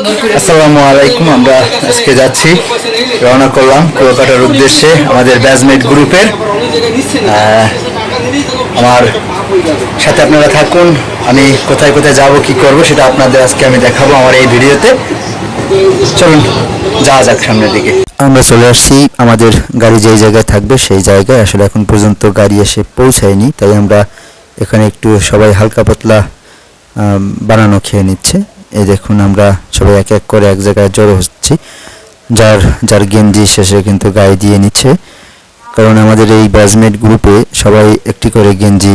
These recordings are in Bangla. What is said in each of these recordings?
আসসালামু আলাইকুম, আমরা আজকে যাচ্ছি, রওনা করলাম কুয়াকাটার উদ্দেশ্যে আমাদের ব্যাচমেট গ্রুপের। আমার সাথে আপনারা থাকুন, আমি কোথায় কোথায় যাব, কি করব, সেটা আপনাদের আজকে আমি দেখাবো আমার এই ভিডিওতে। চলুন, যাওয়া যাক সামনের দিকে। আমরা চলে আসছি, আমাদের গাড়ি যেই জায়গায় থাকবে সেই জায়গায়। আসলে এখন পর্যন্ত গাড়ি এসে পৌঁছায়নি, তাই আমরা এখানে একটু সবাই হালকা পাতলা বানানো খেয়ে নিচ্ছে। এই দেখুন আমরা সবাই এক এক করে এক জায়গায় জড়ো হচ্ছি। যার যার গেঞ্জি শেষে কিন্তু গায়ে দিয়ে নিচ্ছে। কারণ আমাদের এই ব্যাচমেট গ্রুপে সবাই একটি করে গেঞ্জি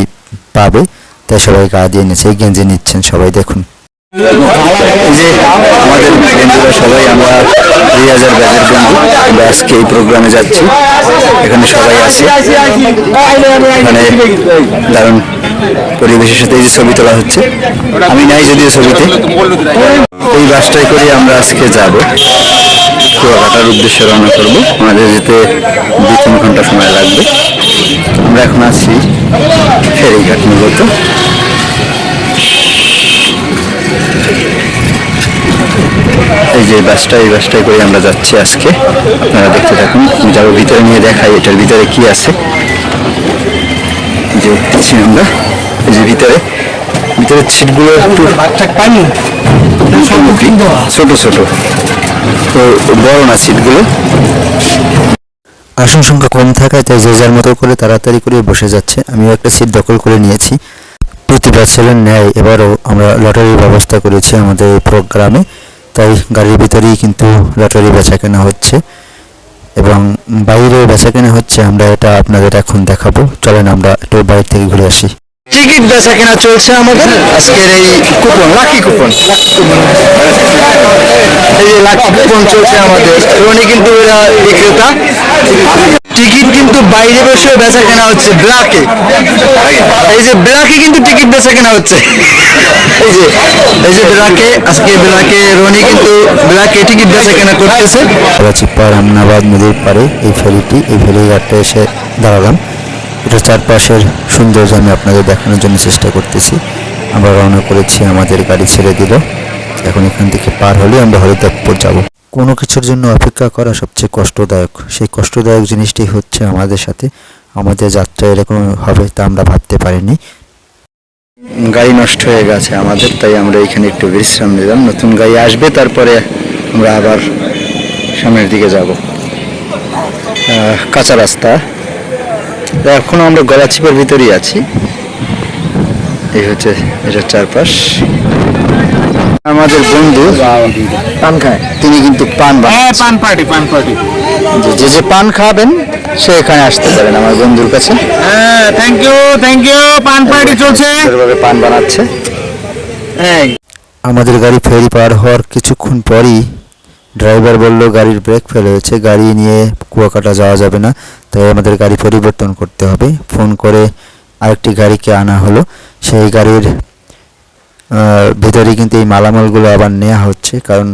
পাবে, তাই সবাই গা দিয়ে নিচ্ছে এই গেঞ্জি নিচ্ছেন সবাই। দেখুন। আমাদের বন্ধুরা সবাই আমরা দুই হাজার ব্যাচের বন্ধু আমরা এই প্রোগ্রামে যাচ্ছি এখানে সবাই আছে মানে দারুণ পরিবেশের সাথে এই যে ছবি তোলা হচ্ছে আমি নাই যদিও ছবিতে এই বাসটাই করে আমরা আজকে যাব কুয়াকাটার উদ্দেশ্যে রওনা করব আমাদের যেতে দুই তিন ঘণ্টা সময় লাগবে আমরা এখন আছি ফেরিঘাট মূলত যে বাসটা এই বাসটাই করে আমরা যাচ্ছি আজকে। আপনারা দেখতে থাকুন আমি যাব ভিতরে নিয়ে দেখাই এটার ভিতরে কি আছে। যে উঠতেছি আমরা এই যে ভিতরে। ভিতরে সিটগুলো একটু পানি। ছোট ছোট। তো বড় না সিটগুলো আসন সংখ্যা কম থাকায় তাই যে যার মতো করে তাড়াতাড়ি করে বসে যাচ্ছে। আমিও একটা সিট দখল করে নিয়েছি। প্রতি বছরের ন্যায় এবারও আমরা লটারির ব্যবস্থা করেছি আমাদের প্রোগ্রামে। তাই গাড়ির ভিতরেই কিন্তু লটারি বেচা কেনা হচ্ছে এবং বাইরে বেচা কেনা হচ্ছে, আমরা এটা আপনাদের এখন দেখাবো। চলেন আমরা একটু বাইরে থেকে ঘুরে আসি। টিকিট বেচা কেনা চলছে আমাদের। আজকের এই কুপন লাকি কুপন এই যে লাকি কুপন চলছে আমাদের। রনি কিন্তু বিক্রেতা। টিকিট কিন্তু বাইরে বসে বেচা কেনা হচ্ছে ব্ল্যাকে এই যে ব্ল্যাকে কিন্তু টিকিট বেচা কেনা হচ্ছে। এই যে এই যে ব্ল্যাকে আজকে ব্ল্যাকে রনি কিন্তু ব্ল্যাকে টিকিট বেচা কেনা করতেছে। রামনাবাদ নদীর পাড়ে, এই ফেরিটি, এই ফেরিঘাটে এসে দাঁড়ালাম। এটা চারপাশের সৌন্দর্য আমি আপনাদের দেখানোর জন্য চেষ্টা করতেছি। আমরা রওনা করেছি, আমাদের গাড়ি ছেড়ে দিল। এখন এখান থেকে পার হলে আমরা হরিদাপুর যাব। কোনো কিছুর জন্য অপেক্ষা করা সবচেয়ে কষ্টদায়ক। সেই কষ্টদায়ক জিনিসটি হচ্ছে আমাদের সাথে। আমাদের যাত্রা এরকম হবে তা আমরা ভাবতে পারিনি। গাড়ি নষ্ট হয়ে গেছে আমাদের, তাই আমরা এখানে একটু বিশ্রাম নিলাম। নতুন গাড়ি আসবে, তারপরে আমরা আবার সামনের দিকে যাব। কাঁচা রাস্তা। তো এখনও আমরা গলাচিপার ভিতরেই আছি। এই হচ্ছে এটার চারপাশ। আমাদের বন্ধু পান খায়। তিনি কিন্তু পান হ্যাঁ পান পার্টি পান পার্টি। যে- যে পান খাবেন সে এখানে আসতে পারেন আমার বন্ধুর কাছে। হ্যাঁ thank you thank you paan party চলছে। পান বানাচ্ছে। হ্যাঁ আমাদের গাড়ি ফেরি পার হওয়ার কিছুক্ষণ পরই ড্রাইভার বলল, গাড়ির ব্রেক ফেল হয়েছে, গাড়ি নিয়ে কুয়াকাটা যাওয়া যাবে না। তাই আমাদের গাড়ি পরিবর্তন করতে হবে। ফোন করে আরেকটি গাড়িকে আনা হলো। সেই গাড়ির ভিতরে কিন্তু এই মালামালগুলো আবার নেওয়া হচ্ছে, কারণ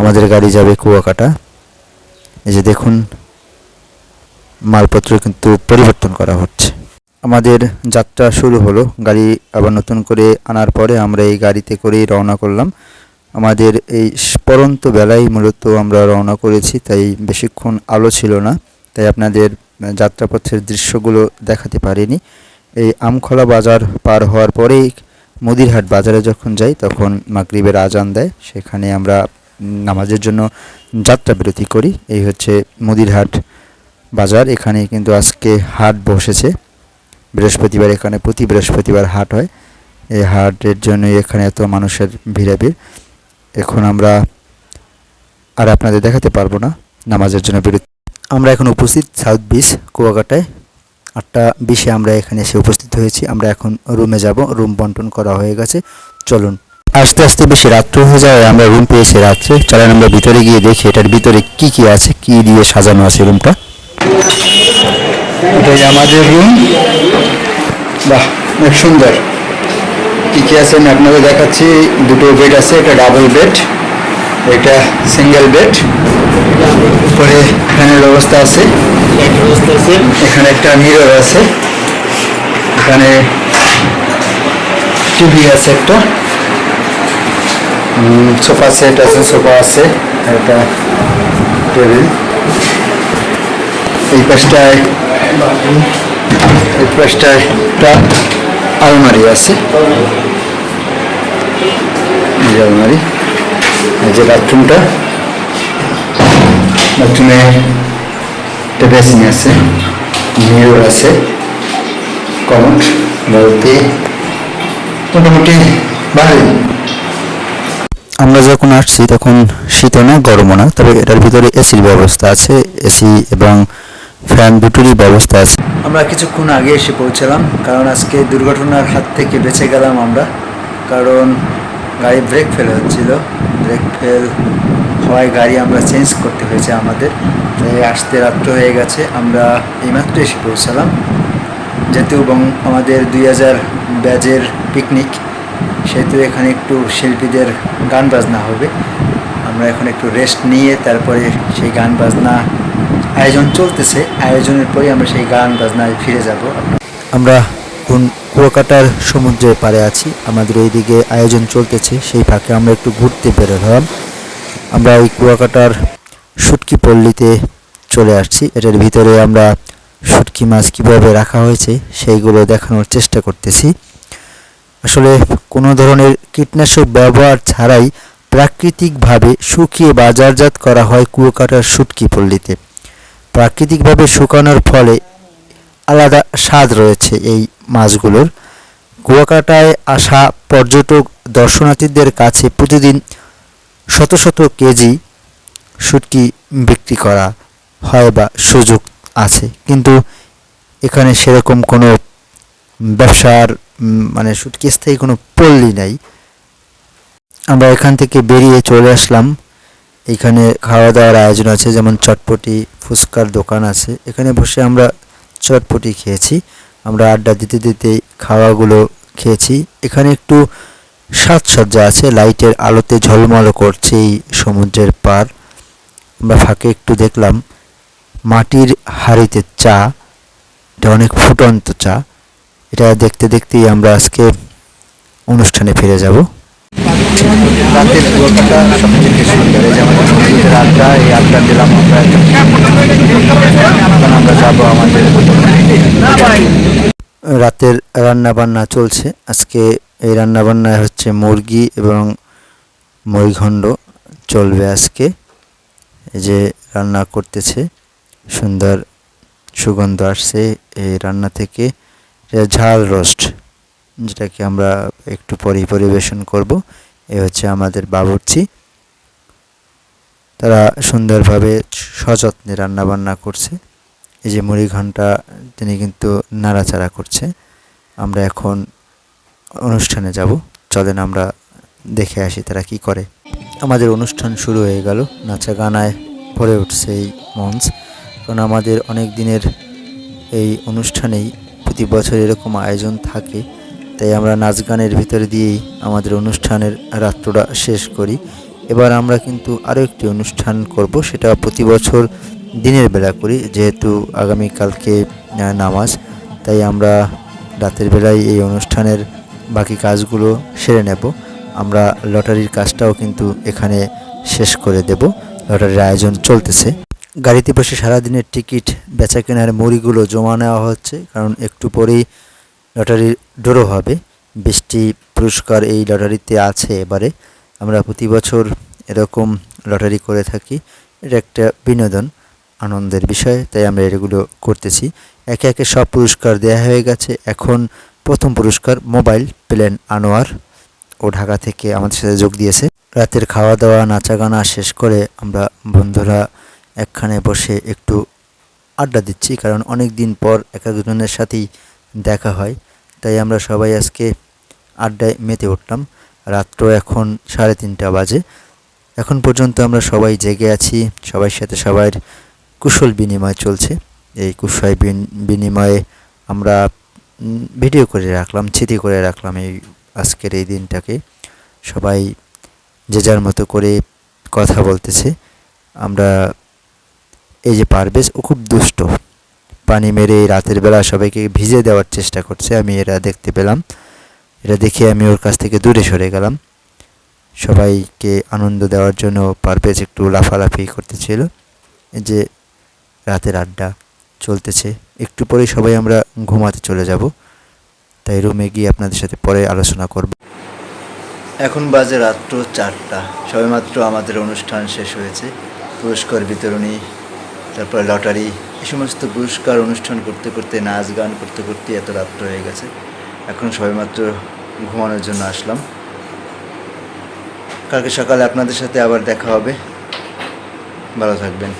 আমাদের গাড়ি যাবে কুয়াকাটা। এই যে দেখুন, মালপত্র কিন্তু পরিবর্তন করা হচ্ছে। আমাদের যাত্রা শুরু হলো। গাড়ি আবার নতুন করে আনার পরে আমরা এই গাড়িতে করেই রওনা করলাম। আমাদের এই পরন্ত বেলায় মূলত আমরা রওনা করেছি, তাই বেশিক্ষণ আলো ছিল না, তাই আপনাদের যাত্রাপথের দৃশ্যগুলো দেখাতে পারিনি। এই আমখলা বাজার পার হওয়ার পরেই মদিরহাট বাজারে যখন যাই, তখন মাগরিবের আজান দেয়। সেখানে আমরা নামাজের জন্য যাত্রা বিরতি করি। এই হচ্ছে মদিরহাট বাজার। এখানে কিন্তু আজকে হাট বসেছে। বৃহস্পতিবার এখানে, প্রতি বৃহস্পতিবার হাট হয়। এই হাটের জন্যই এখানে এত মানুষের ভিড়াভিড় এখন আমরা আর আপনাদের দেখাতে পারব না নামাজের জন্য বিরতি। আমরা এখন উপস্থিত সাউথ বিচ, কুয়াকাটায়। আটটা বিশে আমরা এখানে এসে উপস্থিত হয়েছি। আমরা এখন রুমে যাব। রুম বন্টন করা হয়ে গেছে। চলুন। আস্তে আস্তে বেশি রাত্র হয়ে যায়, আমরা রুম পেয়েছি রাত্রে চলেন আমরা ভিতরে গিয়ে দেখি এটার ভিতরে কি কি আছে, কি দিয়ে সাজানো আছে রুমটা এটাই আমাদের রুম বাহ অনেক সুন্দর। কি কি আছে আমি আপনাদের দেখাচ্ছি। দুটো বেড আছে, একটা ডাবল বেড এটা সিঙ্গেল বেড উপরে ফ্যানের ব্যবস্থা আছে। এখানে একটা মিরর আছে। এখানে টিভি আছে একটা। সোফা সেট আছে সোফা আছে একটা টেবিল এই পাশটায় এই পাশটায় একটা আলমারি আছে যে আলমারি যে বাথরুমটা বাথরুমে একটা বেসিং আছে মিরর আছে কমট বলতে মোটামুটি ভালোই আমরা যখন আসছি, তখন শীতও না গরমও না? তবে এটার ভিতরে এসির ব্যবস্থা আছে এসি এবং ফ্যান দুটোরই ব্যবস্থা আছে। আমরা কিছুক্ষণ আগে এসে পৌঁছালাম, কারণ আজকে দুর্ঘটনার হাত থেকে বেঁচে গেলাম আমরা। কারণ গাড়ি ব্রেক ফেল হচ্ছিল। ব্রেক ফেল হওয়ায় গাড়ি আমরা চেঞ্জ করতে হয়েছে আমাদের। তাই আসতে রাত্র হয়ে গেছে, আমরা এইমাত্র এসে পৌঁছালাম। যেহেতু এবং আমাদের দুই হাজার ব্যাজের পিকনিক, সেহেতু এখানে একটু শিল্পীদের গান বাজনা হবে। আমরা এখন একটু রেস্ট নিয়ে তারপরে সেই গান বাজনা আয়োজন চলতেছে, আয়োজনের পরে আমরা সেই গান বাজনায় ফিরে যাব। আমরা কোন কুয়াকাটার সমুদ্রের পাড়ে আছি, আমাদের এইদিকে আয়োজন চলতেছে, সেই ফাঁকে আমরা একটু ঘুরতে বেরোলাম। আমরা এই কুয়াকাটার শুটকি পল্লীতে চলে আসছি, এটার ভিতরে আমরা শুটকি মাছ কীভাবে রাখা হয়েছে সেইগুলো দেখানোর চেষ্টা করতেছি। আসলে কোনো ধরনের কীটনাশক ব্যবহার ছাড়াই প্রাকৃতিকভাবে শুকিয়ে বাজারজাত করা হয় কুয়াকাটার শুটকি পল্লীতে। প্রাকৃতিকভাবে শুকানোর ফলে আলাদা স্বাদ রয়েছে এই মাছগুলোর। কুয়াকাটায় আসা পর্যটক দর্শনার্থীদের কাছে প্রতিদিন শত শত কেজি শুটকি বিক্রি করা হয় বা সুযোগ আছে। কিন্তু এখানে সেরকম কোনো ব্যবসার মানে শুটকি স্থায়ী কোনো পল্লী নাই। আমরা এখান থেকে বেরিয়ে চলে আসলাম এখানে খাওয়া দাওয়ার আয়োজন আছে, যেমন চটপটি, ফুচকার দোকান আছে। এখানে বসে আমরা চটপটি খেয়েছি। আমরা আড্ডা দিতে দিতে খাওয়াগুলো খেয়েছি। এখানে একটু সাজসজ্জা আছে, লাইটের আলোতে ঝলমল করছে এই সমুদ্রের পার। আমরা ফাঁকে একটু দেখলাম, মাটির হাড়িতে চা, এটা অনেক ফুটন্ত চা। এটা দেখতে দেখতেই আমরা আজকে অনুষ্ঠানে ফিরে যাব। রাতের কুয়াকাটা সবথেকে সুন্দর এই যে আড্ডা এই আড্ডা দিলাম আমরা। এখন আমরা যাব আমাদের রাতের রান্নাবান্না চলছে। আজকে এই রান্নাবান্নায় হচ্ছে মুরগি এবং মরিঘণ্ড চলবে আজকে। এই যে রান্না করতেছে, সুন্দর সুগন্ধ আসছে এই রান্না থেকে। ঝাল রোস্ট, যেটাকে আমরা একটু পরেই পরিবেশন করব। এ হচ্ছে আমাদের বাবুর্চি। তারা সুন্দরভাবে সযত্নে রান্না বান্না করছে। এই যে মুড়ি ঘণ্টা তিনি কিন্তু নাড়াচাড়া করছে। আমরা এখন অনুষ্ঠানে যাব। চলেন আমরা দেখে আসি তারা কি করে। আমাদের অনুষ্ঠান শুরু হয়ে গেল। নাচা গানায় ভরে উঠছে এই মঞ্চ। কারণ আমাদের অনেক দিনের এই অনুষ্ঠানেই প্রতি বছর এরকম আয়োজন থাকে। তাই আমরা নাচ গানের ভিতরে দিয়েই আমাদের অনুষ্ঠানের রাত্রটা শেষ করি। এবার আমরা কিন্তু আরও একটি অনুষ্ঠান করব, সেটা প্রতি বছর দিনের বেলা করি, যেহেতু আগামীকালকে নামাজ। তাই আমরা রাতের বেলায় এই অনুষ্ঠানের বাকি কাজগুলো সেরে নেব। আমরা লটারির কাজটাও কিন্তু এখানে শেষ করে দেব। লটারির আয়োজন চলতেছে। গাড়িতে বসে সারাদিনের টিকিট বেচা কেনার মুড়িগুলো জমা নেওয়া হচ্ছে, কারণ একটু পরেই লটারির ড্র হবে। বৃষ্টি পুরস্কার এই লটারিতে আছে এবারে। আমরা প্রতি বছর এরকম লটারি করে থাকি। এটা একটা বিনোদন, আনন্দের বিষয়, তাই আমরা এগুলো করতেছি। একে একে সব পুরস্কার দেয়া হয়ে গেছে। এখন প্রথম পুরস্কার মোবাইল প্লেন আনোয়ার। ও ঢাকা থেকে আমাদের সাথে যোগ দিয়েছে। রাতের খাওয়া দাওয়া নাচা গানা শেষ করে আমরা বন্ধুরা একখানে বসে একটু আড্ডা দিচ্ছি। কারণ অনেক দিন পর এক একজনের সাথেই দেখা হয়। তাই আমরা সবাই আজকে আড্ডায় মেতে উঠলাম। রাত্র এখন সাড়ে তিনটা বাজে। এখন পর্যন্ত আমরা সবাই জেগে আছি। সবার সাথে সবার কুশল বিনিময় চলছে। এই কুশল বিন- বিনিময়ে আমরা ভিডিও করে রাখলাম স্মৃতি করে রাখলাম এই আজকের এই দিনটাকে। সবাই যে যার মতো করে কথা বলতেছে। আমরা এই যে পারভেজ, ও খুব দুষ্ট। পানি মেরে রাতের বেলা সবাইকে ভিজে দেওয়ার চেষ্টা করছে, আমি এরা দেখতে পেলাম। এটা দেখে আমি ওর কাছ থেকে দূরে সরে গেলাম। সবাইকে আনন্দ দেওয়ার জন্য পারভেজ একটু লাফালাফি করতেছিল। যে রাতের আড্ডা চলতেছে, একটু পরেই সবাই আমরা ঘুমাতে চলে যাব। তাই রুমে গিয়ে আপনাদের সাথে পরে আলোচনা করব। এখন বাজে রাত্র চারটা, সবেমাত্র আমাদের অনুষ্ঠান শেষ হয়েছে। পুরস্কার বিতরণী, তারপরে লটারি এই সমস্ত পুরস্কার অনুষ্ঠান করতে করতে, নাচ গান করতে করতে এত রাত্র হয়ে গেছে। এখন সবেমাত্র ঘুমানোর জন্য আসলাম। কালকে সকালে আপনাদের সাথে আবার দেখা হবে। ভালো থাকবেন।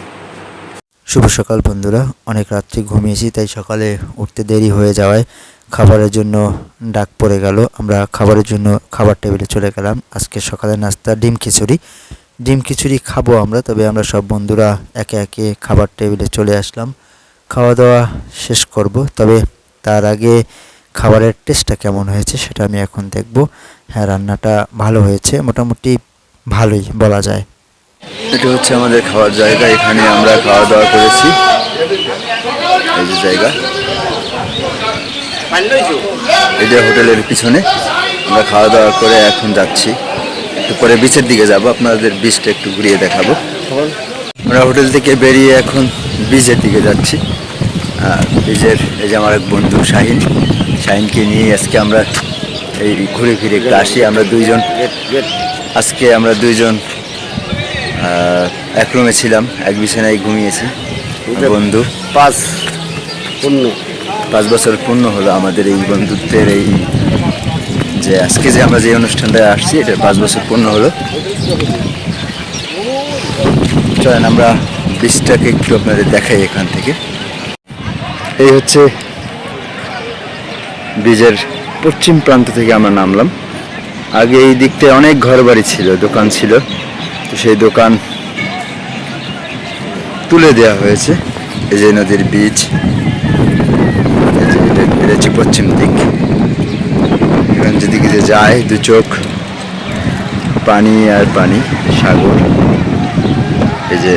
শুভ সকাল বন্ধুরা। অনেক রাত্রি ঘুমিয়েছি, তাই সকালে উঠতে দেরি হয়ে যাওয়ায় খাবারের জন্য ডাক পড়ে গেল। আমরা খাবারের জন্য খাবার টেবিলে চলে গেলাম। আজকে সকালে নাস্তা ডিম খিচুড়ি। ডিম খিচুড়ি খাব আমরা তবে আমরা সব বন্ধুরা একে একে খাবার টেবিলে চলে আসলাম। খাওয়া দাওয়া শেষ করব তবে তার আগে খাবারের টেস্টটা কেমন হয়েছে সেটা আমি এখন দেখব। হ্যাঁ রান্নাটা ভালো হয়েছে মোটামুটি ভালোই বলা যায়। এটা হচ্ছে আমাদের খাওয়ার জায়গা এখানে আমরা খাওয়া দাওয়া করেছি। এই যে জায়গা। এটা হোটেলের পিছনে। আমরা খাওয়া দাওয়া করে এখন যাচ্ছি। পরে বিচের দিকে যাব আপনাদের বিচটা একটু ঘুরিয়ে দেখাবো। আমরা হোটেল থেকে বেরিয়ে এখন বিচের দিকে যাচ্ছি। আর বিচের এই যে আমার এক বন্ধু শাহিন শাহিনকে নিয়ে আজকে আমরা এই ঘুরে ফিরে একটু আসি। আমরা দুইজন আজকে আমরা দুইজন এক রুমে ছিলাম এক বিছানায় ঘুমিয়েছি। বন্ধু। পাঁচ পূর্ণ। পাঁচ বছর পূর্ণ হলো আমাদের এই বন্ধুত্বের এই যে আজকে যে আমরা যে অনুষ্ঠানটায় আসছি, এটা পাঁচ বছর পূর্ণ হলো। চলেন আমরা বীজটাকে একটু আপনাদের দেখাই এখান থেকে। এই হচ্ছে বীজের পশ্চিম প্রান্ত থেকে আমরা নামলাম। আগে এই দিকটায় অনেক ঘর বাড়ি ছিল, দোকান ছিল। তো সেই দোকান তুলে দেওয়া হয়েছে। এই যে নদীর বীজ হচ্ছে পশ্চিম দিক। যেদিকে যে যায়, দু চোখ, পানি আর পানি, সাগর, এই যে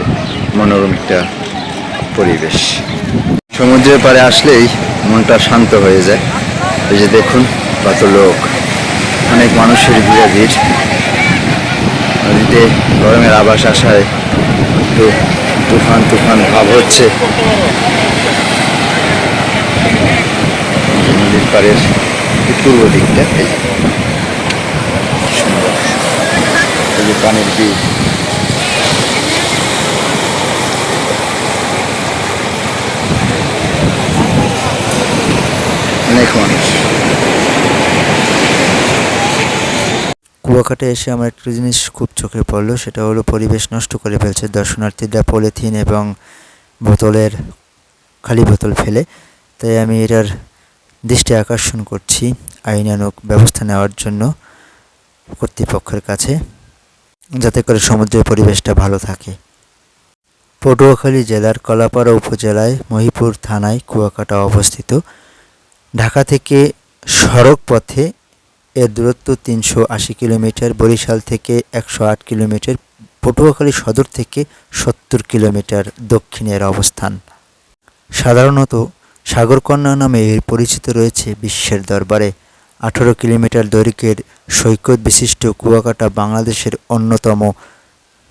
মনোরম একটা পরিবেশ। সমুদ্রের পাড়ে আসলেই মনটা শান্ত হয়ে যায়। এই যে দেখুন, কত লোক। অনেক মানুষের ভিড়ে ভিড় নদীতে গরমের আবাস আসায় একটু তুফান তুফান ভাব হচ্ছে। নদীর পাড়ের পূর্ব দিকটা। এই যে। পানির বীজ। অনেক এসে আমার একটা জিনিস খুব চোখে পড়ল, সেটা হলো পরিবেশ নষ্ট করে ফেলছে দর্শনার্থীরা পলিথিন এবং বোতলের, খালি বোতল ফেলে। তাই আমি এটার দৃষ্টি আকর্ষণ করছি। আইনানুক ব্যবস্থা নেওয়ার জন্য কর্তৃপক্ষের কাছে যাতে করে সমুদ্রের পরিবেশটা ভালো থাকে। পটুয়াখালী জেলার কলাপাড়া উপজেলায় মহিপুর থানায় কুয়াকাটা অবস্থিত। ঢাকা থেকে সড়ক পথে এর দূরত্ব তিনশো আশি কিলোমিটার, বরিশাল থেকে একশো আট কিলোমিটার, পটুয়াখালী সদর থেকে সত্তর কিলোমিটার দক্ষিণের অবস্থান। সাধারণত সাগরকন্যা নামে এর পরিচিত রয়েছে বিশ্বের দরবারে। আঠারো কিলোমিটার দৈর্ঘ্যের সৈকত বিশিষ্ট কুয়াকাটা বাংলাদেশের অন্যতম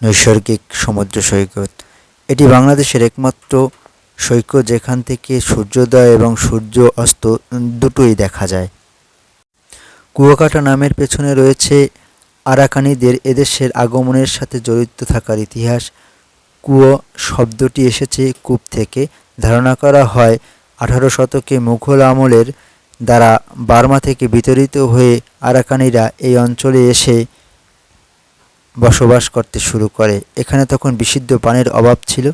নৈসর্গিক সমুদ্র সৈকত। এটি বাংলাদেশের একমাত্র সৈকত যেখান থেকে সূর্যোদয় এবং সূর্য অস্ত দুটোই দেখা যায়। কুয়াকাটা নামের পেছনে রয়েছে আরাকানিদের এদেশের আগমনের সাথে জড়িত থাকার ইতিহাস। কুয়ো শব্দটি এসেছে কূপ থেকে। ধারণা করা হয় আঠারো শতকে মুঘল আমলের দ্বারা বার্মা থেকে বিতরিত হয়ে আরাকানিরা এই অঞ্চলে এসে বসবাস করতে শুরু করে। এখানে তখন বিশুদ্ধ পানির অভাব ছিল,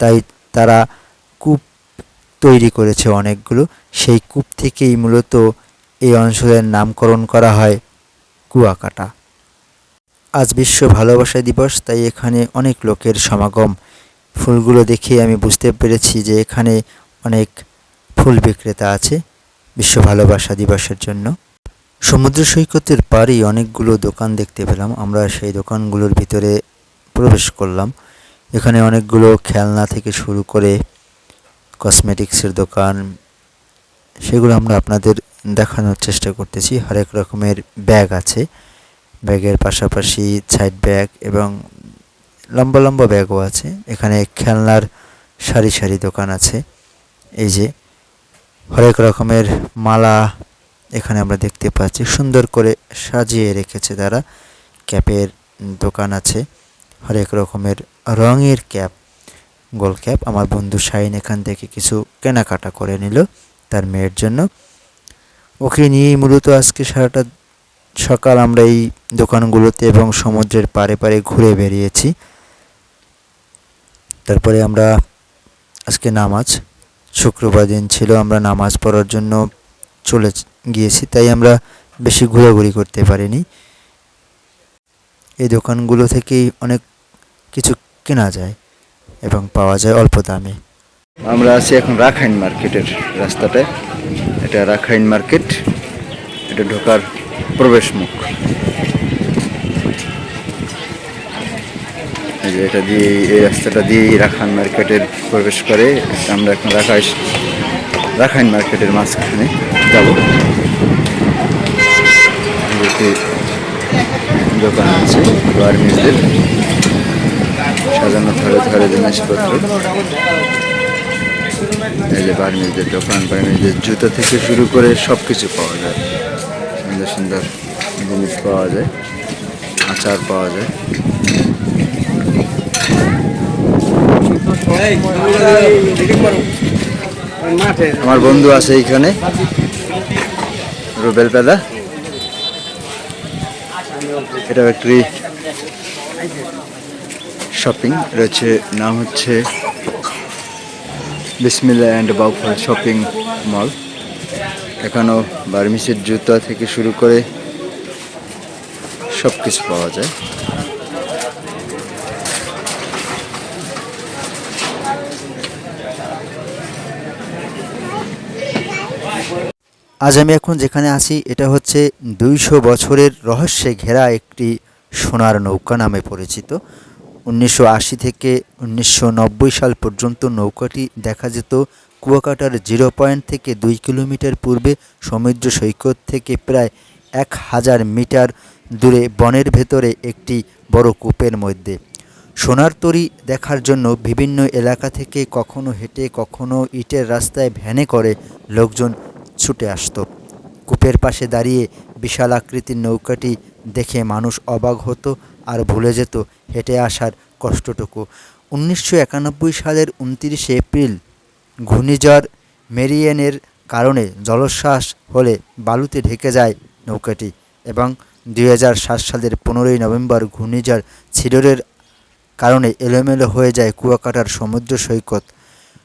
তাই তারা কূপ তৈরি করেছে অনেকগুলো। সেই কূপ থেকেই মূলত এই অঞ্চলের নামকরণ করা হয় কুয়াকাটা। আজ বিশ্ব ভালোবাসা দিবস, তাই এখানে অনেক লোকের সমাগম। ফুলগুলো দেখে আমি বুঝতে পেরেছি যে এখানে অনেক ফুল বিক্রেতা আছে। বিশ্ব ভালোবাসা দিবসের জন্য। সমুদ্র সৈকতের পাড়েই অনেকগুলো দোকান দেখতে পেলাম। আমরা সেই দোকানগুলোর ভিতরে প্রবেশ করলাম। এখানে অনেকগুলো খেলনা থেকে শুরু করে কসমেটিক্সের দোকান, সেগুলো আমরা আপনাদের দেখানোর চেষ্টা করতেছি। হরেক রকমের ব্যাগ আছে। ব্যাগের পাশাপাশি সাইড ব্যাগ এবং লম্বা লম্বা ব্যাগও আছে। এখানে খেলনার সারি সারি দোকান আছে। এই যে হরেক রকমের মালা এখানে আমরা দেখতে পাচ্ছি। সুন্দর করে সাজিয়ে রেখেছে তারা। ক্যাপের দোকান আছে। হরেক রকমের রঙের ক্যাপ, গোল ক্যাপ। আমার বন্ধু শাইন এখান থেকে কিছু কেনাকাটা করে নিল তার মেয়ের জন্য। ওকে নিয়েই মূলত আজকে সারাটা সকাল আমরা এই দোকানগুলোতে এবং সমুদ্রের পাড়ে পাড়ে ঘুরে বেরিয়েছি। তারপরে আমরা আজকে নামাজ শুক্রবার দিন ছিল, আমরা নামাজ পড়ার জন্য চলে গিয়েছি, তাই আমরা বেশি ঘোরাঘুরি করতে পারিনি। এই দোকানগুলো থেকেই অনেক কিছু কেনা যায় এবং পাওয়া যায় অল্প দামে। আমরা আছি এখন রাখাইন মার্কেটের রাস্তাটায় এটা রাখাইন মার্কেট, এটা ঢোকার প্রবেশ মুখ যে এটা দিয়ে, এই রাস্তাটা দিয়েই রাখাইন মার্কেটের প্রবেশ করে। আমরা এখন রাখাই রাখাইন মার্কেটের মাঝখানে যাব। দোকান আছে বার্মিজদের সাজানো ধরে ধরে জিনিসপত্র। এই যে বার্মিজদের দোকান বার্মিজদের জুতো থেকে শুরু করে সব কিছু পাওয়া যায়। সুন্দর সুন্দর জিনিস পাওয়া যায়, আচার পাওয়া যায়। আমার বন্ধু আছে এইখানে। রুবেল পেদা। এটা একটি শপিং রয়েছে নাম হচ্ছে বিসমিল্লা অ্যান্ড বাউফল শপিং মল এখানেও বার্মিসের জুতা থেকে শুরু করে সব কিছু পাওয়া যায়। আজ আমি এখন যেখানে আছি, এটা হচ্ছে দুইশো বছরের রহস্যে ঘেরা একটি সোনার নৌকা নামে পরিচিত। উনিশশো আশি থেকে উনিশশো নব্বই সাল পর্যন্ত নৌকাটি দেখা যেত কুয়াকাটার জিরো পয়েন্ট থেকে দুই কিলোমিটার পূর্বে সমুদ্র সৈকত থেকে প্রায় এক হাজার মিটার দূরে বনের ভেতরে একটি বড় কূপের মধ্যে। সোনার তরী দেখার জন্য বিভিন্ন এলাকা থেকে কখনো হেঁটে, কখনো ইটের রাস্তায় ভ্যানে করে লোকজন ছুটে আসতো। কূপের পাশে দাঁড়িয়ে বিশাল আকৃতির নৌকাটি দেখে মানুষ অবাক হতো আর ভুলে যেত হেঁটে আসার কষ্টটুকু। উনিশশো একানব্বই সালের উনতিরিশে এপ্রিল, ঘূর্ণিঝড় মেরিয়েনের কারণে জলোচ্ছ্বাস হলে বালুতে ঢেকে যায় নৌকাটি এবং দু হাজার সাত সালের পনেরোই নভেম্বর ঘূর্ণিঝড় ছিডরের কারণে এলোমেলো হয়ে যায় কুয়াকাটার সমুদ্র সৈকত।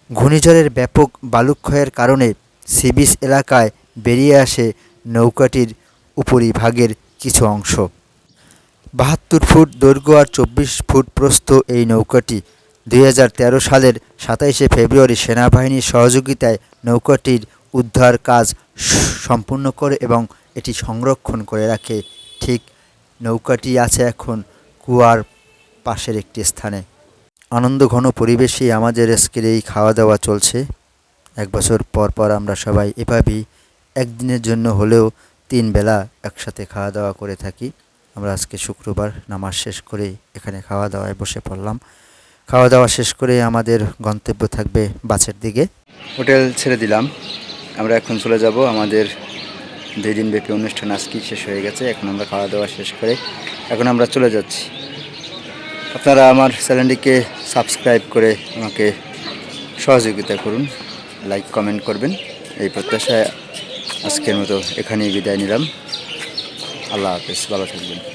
ঘূর্ণিঝড়ের ব্যাপক বালুক্ষয়ের কারণে সিবিস এলাকায় বেরিয়ে আসে নৌকাটির উপরিভাগের কিছু অংশ। বাহাত্তর ফুট দৈর্ঘ্য আর চব্বিশ ফুট প্রস্থ এই নৌকাটি দুই হাজার তেরো সালের সাতাইশে ফেব্রুয়ারি সেনাবাহিনীর সহযোগিতায় নৌকাটির উদ্ধার কাজ সম্পূর্ণ করে এবং এটি সংরক্ষণ করে রাখে। ঠিক নৌকাটি আছে এখন কুয়ার পাশের একটি স্থানে। আনন্দ ঘন পরিবেশে আমাদের আজকের এই খাওয়া দাওয়া চলছে। এক বছর পর পর আমরা সবাই এভাবেই একদিনের জন্য হলেও তিন বেলা একসাথে খাওয়া দাওয়া করে থাকি। আমরা আজকে শুক্রবার নামাজ শেষ করে এখানে খাওয়া দাওয়ায় বসে পড়লাম। খাওয়া দাওয়া শেষ করে আমাদের গন্তব্য থাকবে বাসের দিকে। হোটেল ছেড়ে দিলাম। আমরা এখন চলে যাব আমাদের দুই দিন ব্যাপী অনুষ্ঠান আজকেই শেষ হয়ে গেছে। এখন আমরা খাওয়া দাওয়া শেষ করে এখন আমরা চলে যাচ্ছি। আপনারা আমার চ্যানেলটিকে সাবস্ক্রাইব করে আমাকে সহযোগিতা করুন। লাইক কমেন্ট করবেন। এই প্রত্যাশায় আজকের মতো এখানেই বিদায় নিলাম। আল্লাহ হাফেজ ভালো থাকবেন।